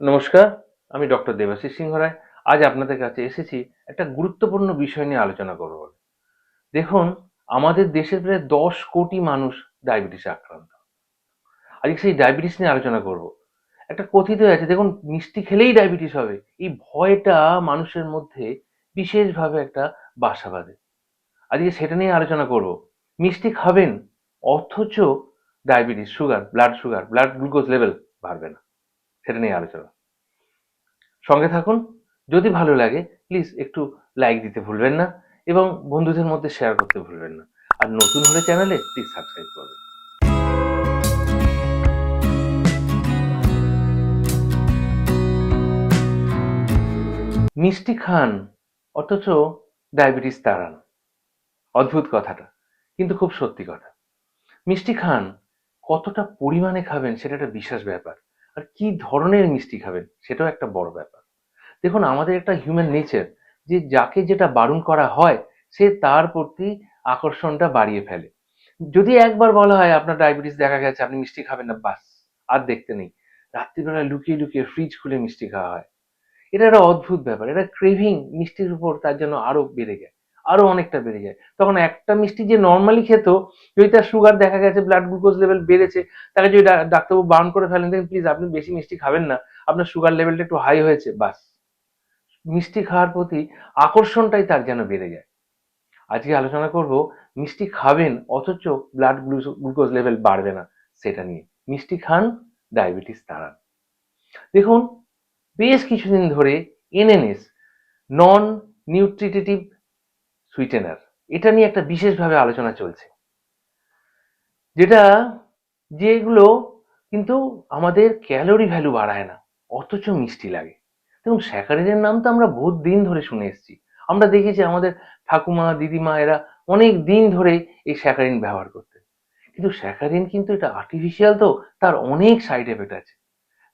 নমস্কার, আমি ডক্টর দেবাশিস সিংহ রায়। আজ আপনাদের কাছে এসেছি একটা গুরুত্বপূর্ণ বিষয় নিয়ে আলোচনা করব। দেখুন, আমাদের দেশের প্রায় দশ কোটি মানুষ ডায়াবেটিসে আক্রান্ত। আজকে সেই ডায়াবেটিস নিয়ে আলোচনা করব। একটা কথিত আছে, দেখুন, মিষ্টি খেলেই ডায়াবেটিস হবে। এই ভয়টা মানুষের মধ্যে বিশেষভাবে একটা বাসা বাঁধে। আজকে সেটা নিয়ে আলোচনা করব। মিষ্টি খাবেন, অথচ diabetes, sugar blood sugar blood glucose level বাড়বে না। সেটা নিয়ে আলোচনা। সঙ্গে থাকুন, যদি ভালো লাগে প্লিজ একটু লাইক দিতে ভুলবেন না এবং বন্ধুদের মধ্যে শেয়ার করতে ভুলবেন না। আর নতুন হলে চ্যানেলে প্লিজ সাবস্ক্রাইব করবেন। মিষ্টি খান, অথচ ডায়াবেটিস তাড়ান অদ্ভুত কথাটা, কিন্তু খুব সত্যি কথা। মিষ্টি খান কতটা পরিমাণে খাবেন সেটা একটা বিশেষ ব্যাপার। আর কি ধরনের মিষ্টি খাবেন, সেটাও একটা বড় ব্যাপার। দেখুন, আমাদের একটা হিউম্যান নেচার যে যাকে যেটা বারণ করা হয়, সে তার প্রতি আকর্ষণটা বাড়িয়ে ফেলে। যদি একবার বলা হয়, আপনার ডায়াবেটিস দেখা গেছে, আপনি মিষ্টি খাবেন না, বাস, আর দেখতে নেই। রাত্রিবেলা লুকিয়ে লুকিয়ে ফ্রিজ খুলে মিষ্টি খাওয়া হয়। এটা একটা অদ্ভুত ব্যাপার, এটা ক্রেভিং মিষ্টির উপর তার জন্য আরও বেড়ে যায়। আরও অনেকটা বেড়ে যায়। তখন একটা মিষ্টি যে নর্মালি খেত, যদি তার সুগার দেখা গেছে ব্লাড গ্লুকোজ লেভেল বেড়েছে, তাকে যদি ডাক্তারবাবু বারণ করে ফেলেন, দেখেন প্লিজ আপনি বেশি মিষ্টি খাবেন না, আপনার সুগার লেভেলটা একটু হাই হয়েছে, বাস। মিষ্টি খাওয়ার প্রতি আকর্ষণটাই তার যেন বেড়ে যায়। আজকে আলোচনা করব, মিষ্টি খাবেন, অথচ ব্লাড গ্লুকোজ লেভেল বাড়বে না, সেটা নিয়ে। মিষ্টি খান ডায়াবেটিস তাড়ান। দেখুন, বেশ কিছুদিন ধরে এনএনএস নন নিউট্রিটিভ সুইটেনার এটা নিয়ে একটা বিশেষভাবে আলোচনা চলছে। যেটা, যেগুলো কিন্তু আমাদের ক্যালোরি ভ্যালু বাড়ায় না, অথচ মিষ্টি লাগে। দেখুন স্যাকারিনের নাম তো আমরা বহুত দিন ধরে শুনে এসেছি। আমরা দেখেছি আমাদের ঠাকুমা, দিদিমা, এরা অনেক দিন ধরে এই স্যাকারিন ব্যবহার করতে কিন্তু স্যাকারিন কিন্তু এটা আর্টিফিশিয়াল তো, তার অনেক সাইড এফেক্ট আছে।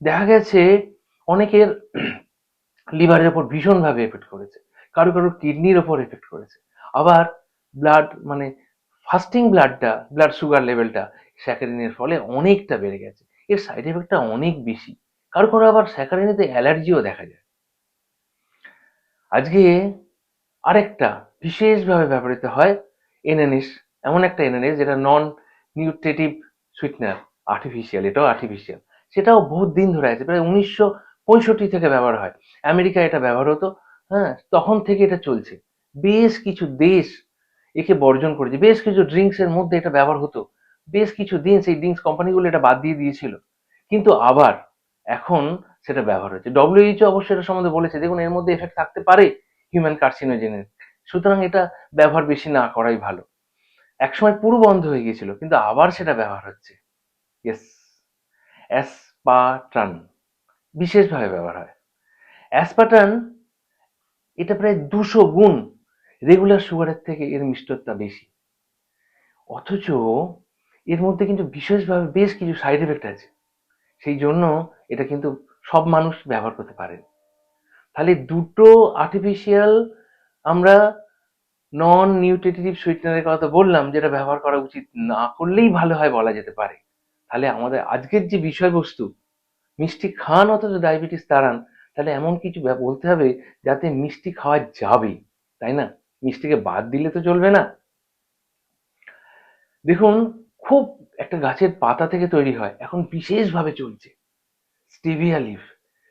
দেখা গেছে, অনেকের লিভারের ওপর ভীষণভাবে এফেক্ট করেছে। কারও কারও কিডনির ওপর এফেক্ট করেছে। আবার ব্লাড মানে ফাস্টিং ব্লাডটা ব্লাড সুগার লেভেলটা স্যাকারিনের ফলে অনেকটা বেড়ে গেছে। এর সাইড এফেক্টটা অনেক বেশি। কারও কারও আবার স্যাকারিনেতে অ্যালার্জিও দেখা যায়। আজকে আরেকটা বিশেষভাবে ব্যবহৃত হয় এনএনএস, এমন একটা এনএনএস যেটা নন নিউট্রেটিভ সুইটনার আর্টিফিশিয়াল এটাও আর্টিফিশিয়াল সেটাও বহুত দিন ধরে আছে, প্রায় উনিশশো পঁয়ষট্টি থেকে ব্যবহার হয়। আমেরিকায় এটা ব্যবহার হতো হ্যাঁ তখন থেকে এটা চলছে। বেশ কিছু দেশ একে বর্জন করেছে, বেশ কিছু ড্রিঙ্কস এর মধ্যে এটা ব্যবহার হতো, বেশ কিছু দিন সেই ড্রিঙ্কস কোম্পানিগুলো এটা বাদ দিয়ে দিয়েছিল। কিন্তু আবার এখন সেটা ব্যবহার হচ্ছে ডব্লিউএইচও অবশ্যই এটা সম্বন্ধে বলেছে, দেখুন এর মধ্যে এফেক্ট থাকতে পারে হিউম্যান কার্সিনোজেনের সুতরাং এটা ব্যবহার বেশি না করাই ভালো। একসময় পুরো বন্ধ হয়ে গিয়েছিল, কিন্তু আবার সেটা ব্যবহার হচ্ছে। ইয়েস অ্যাসপাটান বিশেষভাবে ব্যবহার হয়। অ্যাসপাটান এটা প্রায় দুশো গুণ রেগুলার সুগারের থেকে এর মিষ্টতা বেশি। অথচ এর মধ্যে কিন্তু বিশেষভাবে বেশ কিছু সাইড এফেক্ট আছে। সেই জন্য এটা কিন্তু সব মানুষ ব্যবহার করতে পারেন তাহলে দুটো আর্টিফিশিয়াল আমরা নন নিউট্রিটিভ সুইটনারের কথা বললাম, যেটা ব্যবহার করা উচিত না করলেই ভালো হয় বলা যেতে পারে। তাহলে আমাদের আজকের যে বিষয়বস্তু, মিষ্টি খান অথচ ডায়াবেটিস তাড়ান, তাহলে এমন কিছু বলতে হবে যাতে মিষ্টি খাওয়া যাবে তাই না? মিষ্টিকে বাদ দিলে তো চলবে না। দেখুন, খুব একটা গাছের পাতা থেকে তৈরি হয়, এখন বিশেষভাবে চলছে। Stevia leaf.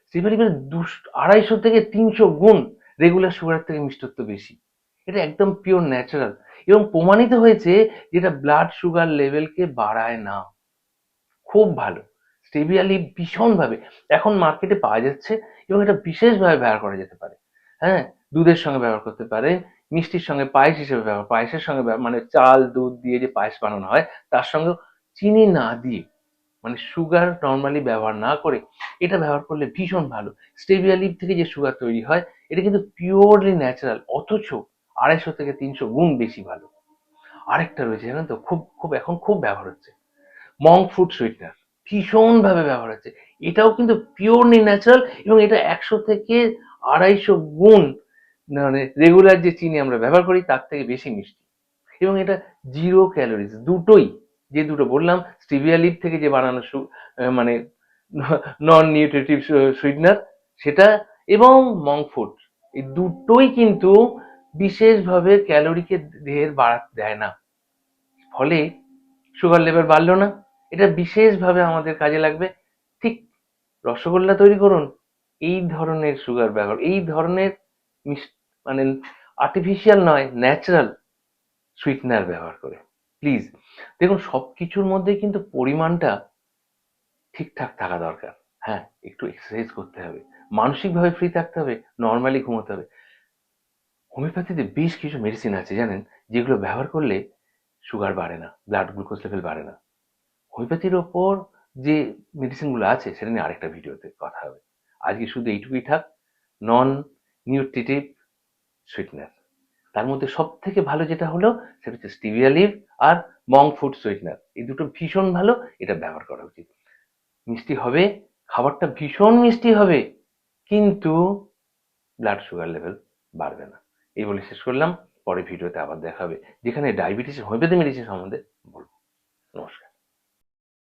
স্টিভিয়া লিফের দুশো, আড়াইশো থেকে তিনশো গুণ রেগুলার সুগারের থেকে মিষ্টত্ব বেশি। এটা একদম পিওর ন্যাচারাল এবং প্রমাণিত হয়েছে যেটা ব্লাড সুগার লেভেলকে বাড়ায় না। খুব ভালো। স্টেভিয়া লিভ ভীষণভাবে এখন মার্কেটে পাওয়া যাচ্ছে এবং এটা বিশেষভাবে ব্যবহার করা যেতে পারে। হ্যাঁ দুধের সঙ্গে ব্যবহার করতে পারে মিষ্টির সঙ্গে পায়েস হিসেবে ব্যবহার, পায়েসের সঙ্গে মানে চাল, দুধ দিয়ে যে পায়েস বানানো হয়, তার সঙ্গে চিনি না দিয়ে মানে সুগার নর্মালি ব্যবহার না করে, এটা ব্যবহার করলে ভীষণ ভালো। স্টেভিয়া লিভ থেকে যে সুগার তৈরি হয়, এটা কিন্তু পিওরলি ন্যাচারাল অথচ আড়াইশো থেকে তিনশো গুণ বেশি ভালো। আরেকটা রয়েছে, জানেন তো, খুব খুব, এখন খুব ব্যবহার হচ্ছে। মঙ্ক ফ্রুট সুইটনার ভীষণভাবে ব্যবহার হচ্ছে। এটাও কিন্তু পিওরলি ন্যাচারাল এবং এটা একশো থেকে আড়াইশো গুণ মানে রেগুলার যে চিনি আমরা ব্যবহার করি, তার থেকে বেশি মিষ্টি। এবং এটা জিরো ক্যালোরিজ দুটোই, যে দুটো বললাম স্টিভিয়া লিভ থেকে যে বানানো মানে নন নিউট্রিটিভ সুইটনার সেটা এবং ফুড এই দুটোই কিন্তু বিশেষভাবে ক্যালোরিকে দেহের বাড়াতে দেয় না। ফলে সুগার লেভেল বাড়লো না। এটা বিশেষভাবে আমাদের কাজে লাগবে। ঠিক রসগোল্লা তৈরি করুন, এই ধরনের সুগার ব্যবহার, এই ধরনের মানে আর্টিফিশিয়াল নয় ন্যাচারাল সুইটনার ব্যবহার করে। প্লিজ দেখুন সব কিছুর মধ্যে কিন্তু পরিমাণটা ঠিকঠাক থাকা দরকার। হ্যাঁ একটু এক্সারসাইজ করতে হবে। মানসিকভাবে ফ্রি থাকতে হবে নর্মালি ঘুমোতে হবে। হোমিওপ্যাথিতে বেশ কিছু মেডিসিন আছে, জানেন? যেগুলো ব্যবহার করলে সুগার বাড়ে না ব্লাড গ্লুকোজ লেভেল বাড়ে না। হোমিওপ্যাথির ওপর যে মেডিসিনগুলো আছে, সেটা নিয়ে আরেকটা ভিডিওতে কথা হবে। আজকে শুধু এইটুকুই থাক। নন নিউট্রিটিভ সুইটনার তার মধ্যে সব থেকে ভালো যেটা হলো, সেটা হচ্ছে স্টিভিয়া লিভ আর মং ফুড সুইটনার এই দুটো ভীষণ ভালো, এটা ব্যবহার করা উচিত। মিষ্টি হবে, খাবারটা ভীষণ মিষ্টি হবে, কিন্তু ব্লাড সুগার লেভেল বাড়বে না। এই বলে শেষ করলাম, পরে ভিডিওতে আবার দেখাবে যেখানে ডায়াবেটিস হোমিওপ্যাথি মেডিসিন সম্বন্ধে বলব। নমস্কার।